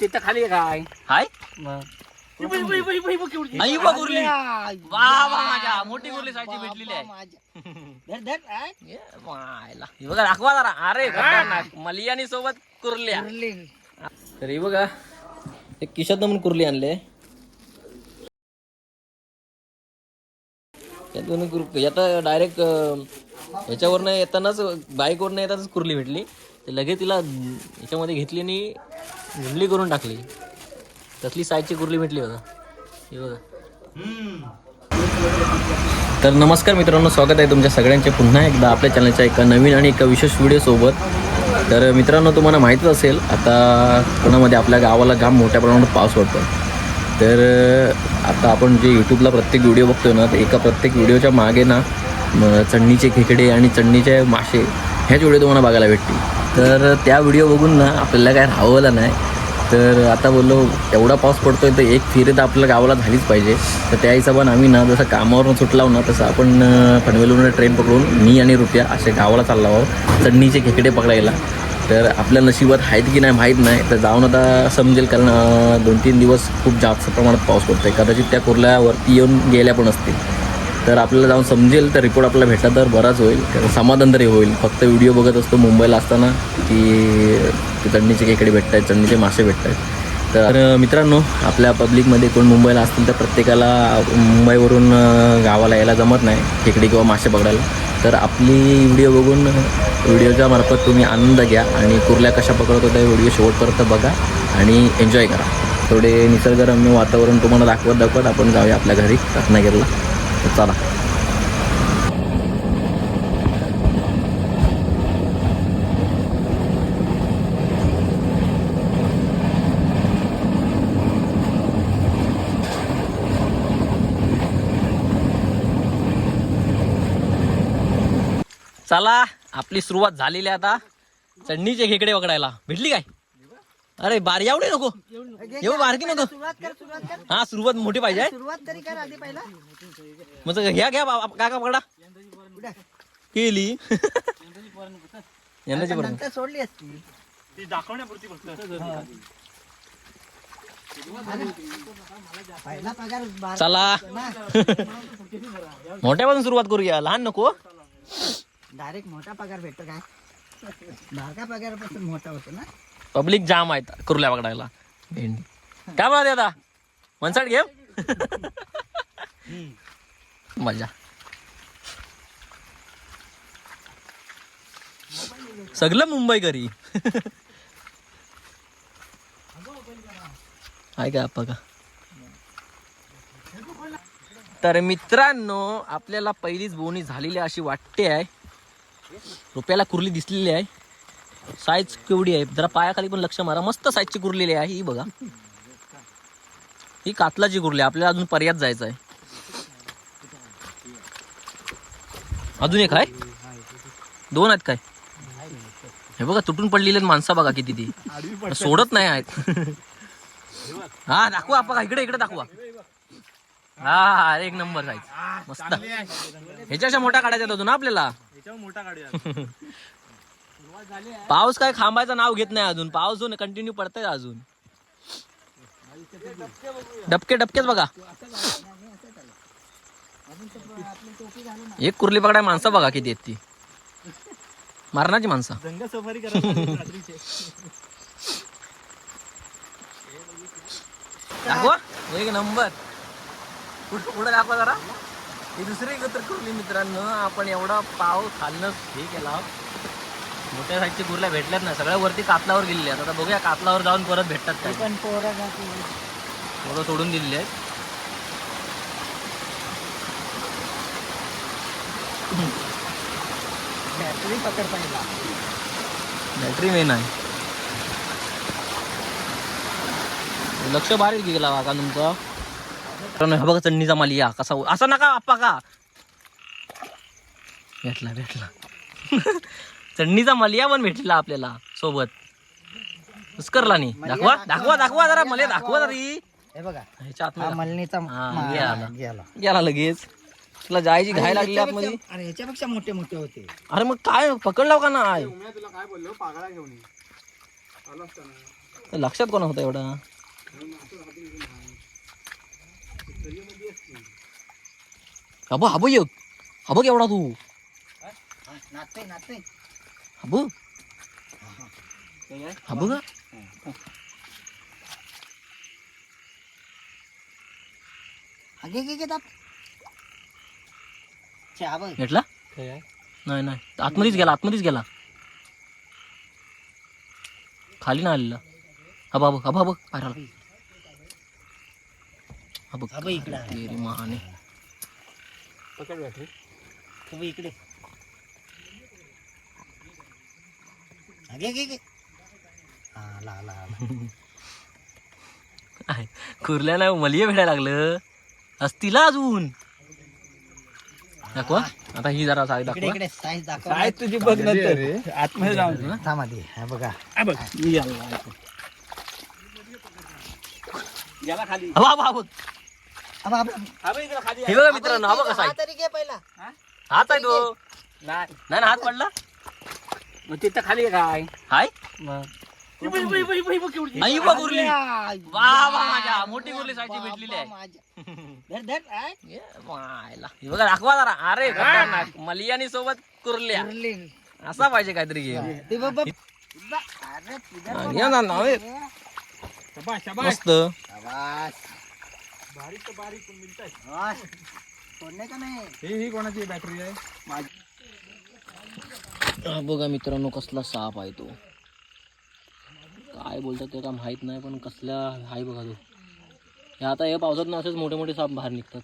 तिथं खाली काय? हाय? मग. आई बा कुर्ली वा वा माझ्या मोठी कुर्ली सायची भेटलेली आहे. ये. ही बघा दाखवा जरा. अरे खतरनाक. मलियानी सोबत कुर्ल्या. तर ही बघा एक किशात म्हणून कुर्ली आणले. यातून कुर- आता डायरेक्ट याच्यावरनं येतानाच बाईकवरनं येतानाच कुर्ली भेटली. तर लगेच तिला याच्यामध्ये घेतली आणि झुंडली करून टाकली. तसली साईजची गुरली भेटली बघा. हे बघा. तर नमस्कार मित्रांनो स्वागत आहे तुमच्या सगळ्यांचे. पुन्हा एकदा आपल्या चॅनलच्या एका नवीन आणि एका विशेष व्हिडिओसोबत तर मित्रांनो तुम्हाला माहीतच असेल आता कोणामध्ये आपल्या गावाला घाम मोठ्या प्रमाणात पाऊस पडतो तर आता आपण जे यूट्यूबला प्रत्येक व्हिडिओ बघतोय ना तर एका प्रत्येक व्हिडिओच्या मागे ना चढणीचे खेकडे आणि चढणीचे मासे ह्याच व्हिडिओ तुम्हाला बघायला भेटतील. तर त्या व्हिडिओ बघून ना आपल्याला काय राहवलं नाही. तर आता बोललो एवढा पाऊस पडतोय तर एक फिरे तर आपल्या गावाला झालीच पाहिजे. तर त्या हिशोबानं आम्ही ना जसं कामावरून सुटलाव ना तसं आपण पनवेलवरून ट्रेन पकडून मी आणि रुपया असे गावाला चाललो आहोत. चढणीचे खेकडे पकडायला. तर आपल्या नशिबात आहेत की नाही माहीत नाही. तर जाऊन आता समजेल कारण दोन तीन दिवस खूप जास्त प्रमाणात पाऊस पडतोय. कदाचित त्या कुर्ल्यावरती येऊन गेल्या पण असतील. तर आपल्याला जाऊन समजेल तर रिपोर्ट आपल्याला भेटला तर बराच होईल. कारण समाधान तरी होईल. फक्त व्हिडिओ बघत असतो मुंबईला असताना की चढणीचे खेकडे भेटत आहेत चढणीचे मासे भेटत आहेत तर मित्रांनो आपल्या पब्लिकमध्ये कोण मुंबईला असतील तर प्रत्येकाला मुंबईवरून गावाला यायला जमत नाही खेकडे किंवा मासे पकडायला. तर आपली व्हिडिओ बघून व्हिडिओच्या मार्फत तुम्ही आनंद घ्या आणि कुर्ल्या कशा पकडत होत्या व्हिडिओ शेवटपर्यंत बघा आणि एन्जॉय करा. थोडे निसर्गरम्य वातावरण तुम्हाला दाखवत दाखवत आपण जाऊया आपल्या घरी रत्नागिरीला. तर चला. चला आपली सुरुवात झालेली आहे आता. चढणीचे खेकडे पकडायला. भेटली काय? अरे बारी एवढे नको. एवढं बारकी नको. सुरुवात कर सुरुवात कर. हा सुरुवात मोठी पाहिजे सुरुवात तरी कर आधी पहिला. मग घ्या घ्या काका पकडा. केली. यंदाची सोडली असती. पहिला पगार बारा चला. मोठ्यापासून सुरुवात करूया. लहान नको. डायरेक्ट मोठा पगार भेटतो काय? बारका पगारापासून मोठा होतो ना. पब्लिक जाम आहेत कुर्ल्या पकडायला. भेंडी काय म्हणते आता? मनसाड घेऊ? मजा. सगळं मुंबई करी आहे का बघा तर मित्रांनो आपल्याला पहिलीच बोनी झालेली अशी वाटते आहे. रुपयाला कुर्ली दिसलेली आहे. साईज केवढी आहे? जरा पायाखाली पण लक्ष मारा. मस्त साईजची कुरलेली आहे ही बघा. ही कातलाची कुरली. आपल्याला अजून पर्यात जायचं आहे. अजून एक आहे? दोन आहेत काय? हे बघा तुटून पडलेले माणसं बघा किती ती. सोडत नाही आहेत. हा दाखवा आपण इकडे इकडे दाखवा. हा हा एक नंबर साईज मस्त. ह्याच्याशा मोठा काढायचा होता ना आपल्याला? पाऊस काय खांबायचं नाव घेत नाही अजून. पाऊस जो कंटिन्यू पडतंय अजून. डबके डबकेच बघा. एक कुर्ली पकडाय माणसं बघा किती आहेत ती. मारणाची माणसं. दाखवा. हो, एक नंबर. कुठं पुढे दाखवा जरा. ही दुसरी एकत्र कुर्ली मित्रांनो. आपण एवढा पाव खाल्लं हे केला. मोठ्या साईजची कुर्ल्या भेटल्यात ना सगळ्या वरती कातलावर गेलेली आहेत. आता बघूया कातलावर जाऊन परत भेटतात काय. पण पोरं थोडं सोडून दिलेले आहेत. बॅटरी पकड पहिला. बॅटरी मेन आहे. लक्ष बारीक गेला काका तुमचं. मित्रांनो, हा बघा चढणीचा माल या. कसा असा नका आप्पा का? भेटला भेटला. चढणीचा मलिया पण भेटला आपल्याला सोबत. पुष्करला नाही दाखवा दाखवा दाखवा जरा मला दाखवा. तरी हे बघा. ह्याच्या हा मलनीचा हा, गेला. गेला गेला लगेच. तुला जायची घाय लागली आतमध्ये. अरे ह्याच्यापेक्षा मोठे मोठे होते. अरे मग काय पकडलाव का नाही लक्षात कोणा होता एवढा? हबो हबो एक. हबो एवढा तू? नाचतोय नाचतोय. हबो हबो का आगे गे गे दाब चहा बघ भेटला नाही नाही आतमध्येच गेला आतमध्येच गेला खाली ना आलेला हा बाबा हा बाबा बाहेर आला हा बघ हा बघ इकडं आहे. तेरी महाने तू बघ इकडे आगे गे गे हा ला ला ला. आहे कुर्ल्या नाही मलिये भेटायला लागलं. असतीला अजून. दाखवा. आता ही जरा इकडे दाखवा. इकडे साईज दाखव. काय तुझी बघ नंतर. आतमध्ये जाऊन थांब आधी. हा बघा. हा बघ. मी आलो गेला खाली. हा बघ, हा बघ. हा बघ. इकडं खाली हे बघा मित्रांनो हा बघ तरी घे पहिला. हात आहे तो. नाही. नाही ना हात पडला? मग तिथं खाली काय हाय बघ. आई आय, वा वा माझ्या मोठी बाबा भेटलेली आहे. ये. हे बघा दाखवा जरा अरे खतरनाक मलियानी सोबत कुर्ल्या कुर्ली. असा पाहिजे काहीतरी गेम या ना, ना. शाबास, शाबास. मस्त शाबास. बारीक बारीक पण मिळतात. वाह. सोडणे का नाही ही ही कोणाची बॅटरी आहे माझी हा बघा मित्रांनो कसला साप आहे तो. काय बोलतात ते का माहीत नाही पण कसल्या आहे बघा तो. हे आता हे पावसात ना असेच मोठे मोठे साप बाहेर निघतात.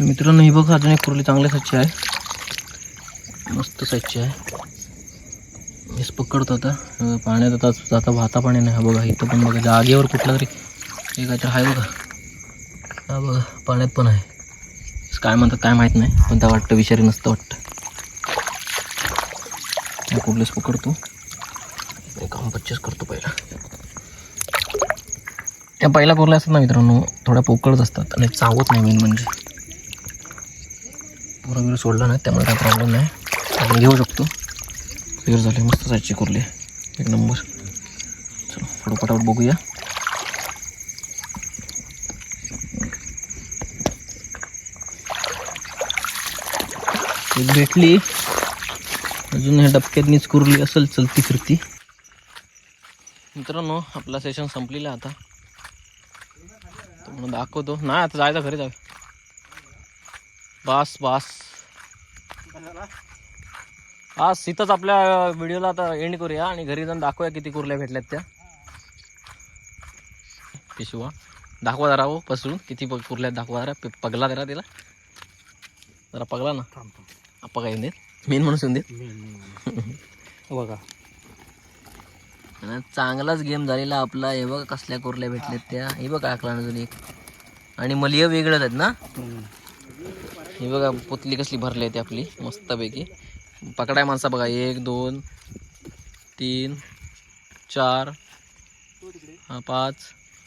मित्रांनो ही बघा अजून एक कुर्ली चांगल्या साची आहे. मस्त साची आहे. हेच पकडतो आता. पाण्यात आता जाता वाहता पाणी नाही बघा इथं पण बघा जागेवर कुठला तरी ते काहीतरी आहे बघा. हा बघा पाण्यात पण आहे. काय म्हणतात काय माहीत नाही. पण त्या वाटतं विषारी नसतं वाटतं. कुठलेच पकडतो. काम पच्चीस करतो पहिला. त्या पहिला कुर्ल्या असतात ना मित्रांनो थोड्या पोकळच असतात आणि चावत नाही मेन म्हणजे. पुरा बिर सोडला नाही त्यामुळे काय प्रॉब्लेम नाही. आपण घेऊ शकतो. क्लिअर झाले मस्त जायची कुर्ली. एक नंबर चलो फटोफटाफट बघूया. एक भेटली. अजून ह्या डबक्यातनीच कुरली असेल चलती फिरती मित्रांनो आपला सेशन संपलेला आता. म्हणून दाखवतो. नाही आता जायचं घरी जाऊ. बास बास. आज इथंच आपल्या व्हिडिओला आता एंड करूया आणि घरी जाऊन दाखवूया किती कुर्ल्या भेटल्यात त्या. पिशवा. दाखवा जरा हो पसरून. किती कुरल्यात दाखवा जरा. पगला जरा तिला. जरा पगला ना. आप्पा काय देत मेन म्हणून येऊन देत बघा आणि चांगलाच गेम झालेला आपला हे बघा कसल्या कुर्ल्या भेटल्यात त्या हे बघा आकला अजून एक आणि मलिया वेगळंच आहेत ना हे बघा पुतली कसली भरली आहे ती आपली मस्तपैकी पकडाय माणसा बघा एक दोन तीन चार हा पाच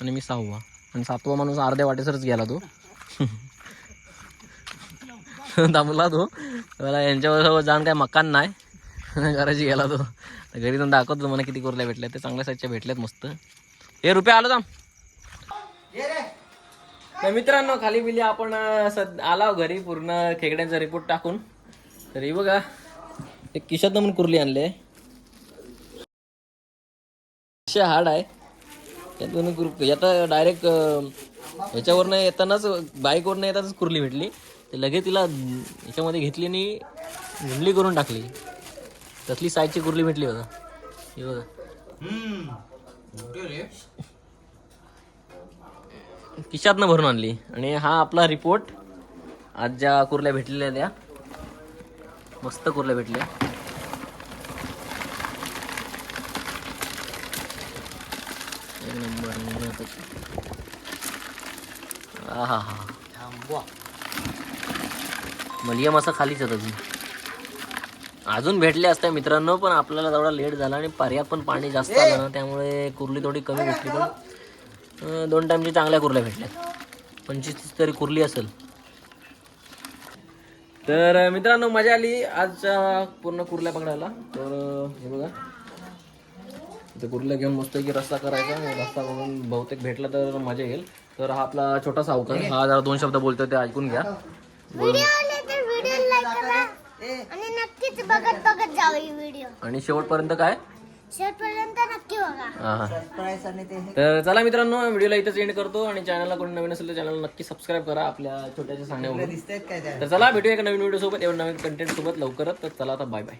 आणि मी सहावा आणि सातवा माणूस अर्ध्या वाटेसरच गेला तो दमला तो. मला यांच्यावर जाऊन काय मकान नाही. घराची गेला तो. घरी जाऊन दाखवतो तुम्हाला किती कुर्ल्या भेटल्या. ते चांगल्या साईजच्या भेटल्यात मस्त. हे रुपये आलो जाम तर मित्रांनो खाली बिली आपण सद आला घरी पूर्ण खेकड्यांचा रिपोर्ट टाकून. तरी बघा एक किशात म्हणून कुर्ली आणले असे हाड आहे. त्यातून कुर आता डायरेक्ट ह्याच्यावरनं येतानाच बाईकवरनं येतानाच कुर्ली भेटली. ते लगेच तिला याच्यामध्ये घेतली आणि गुंडली करून टाकली. तसली साईजची कुर्ली भेटली बघा. हे बघा. खिशातनं भरून आणली. आणि हा आपला रिपोर्ट आज ज्या कुर्ल्या भेटलेल्या त्या. मस्त कुर्ल्या भेटल्या. एक नंबर हा हा हा थांबवा. मलियम असा खालीच आहे अजून अजून भेटले असते मित्रांनो पण आपल्याला तेवढा लेट झाला आणि पर्याप्त पण पाणी जास्त आलं ना त्यामुळे कुर्ली थोडी कमी भेटली पण दोन टाईमची चांगल्या कुर्ल्या भेटल्या पंचवीस तीस तरी कुर्ली असेल. तर मित्रांनो मजा आली आजच्या पूर्ण कुर्ल्या पकडायला. तर हे बघा. इथे कुर्ल्या घेऊन मस्त की रस्ता करायचा रस्ता बघून बहुतेक भेटला तर मजा येईल. तर हा आपला छोटासा अवकाश हा जरा दोन शब्द बोलतोय ते ऐकून घ्या. आणि नक्कीच बघत बघत जाऊ ही व्हिडिओ आणि शेवटपर्यंत काय? शेवटपर्यंत नक्की बघा. हा हा. सरप्राईज आणि ते तर चला मित्रांनो व्हिडिओला इथेच एंड करतो आणि चॅनलला कोणी नवीन असेल तर चॅनल नक्की सबस्क्राईब करा आपल्या छोट्याच्या सांगण्यावरून. दिसतायत काय त्या? तर चला भेटूया एका नवीन व्हिडिओ सोबत एवढं नवीन कंटेंट सोबत लवकरच. तर चला आता बाय बाय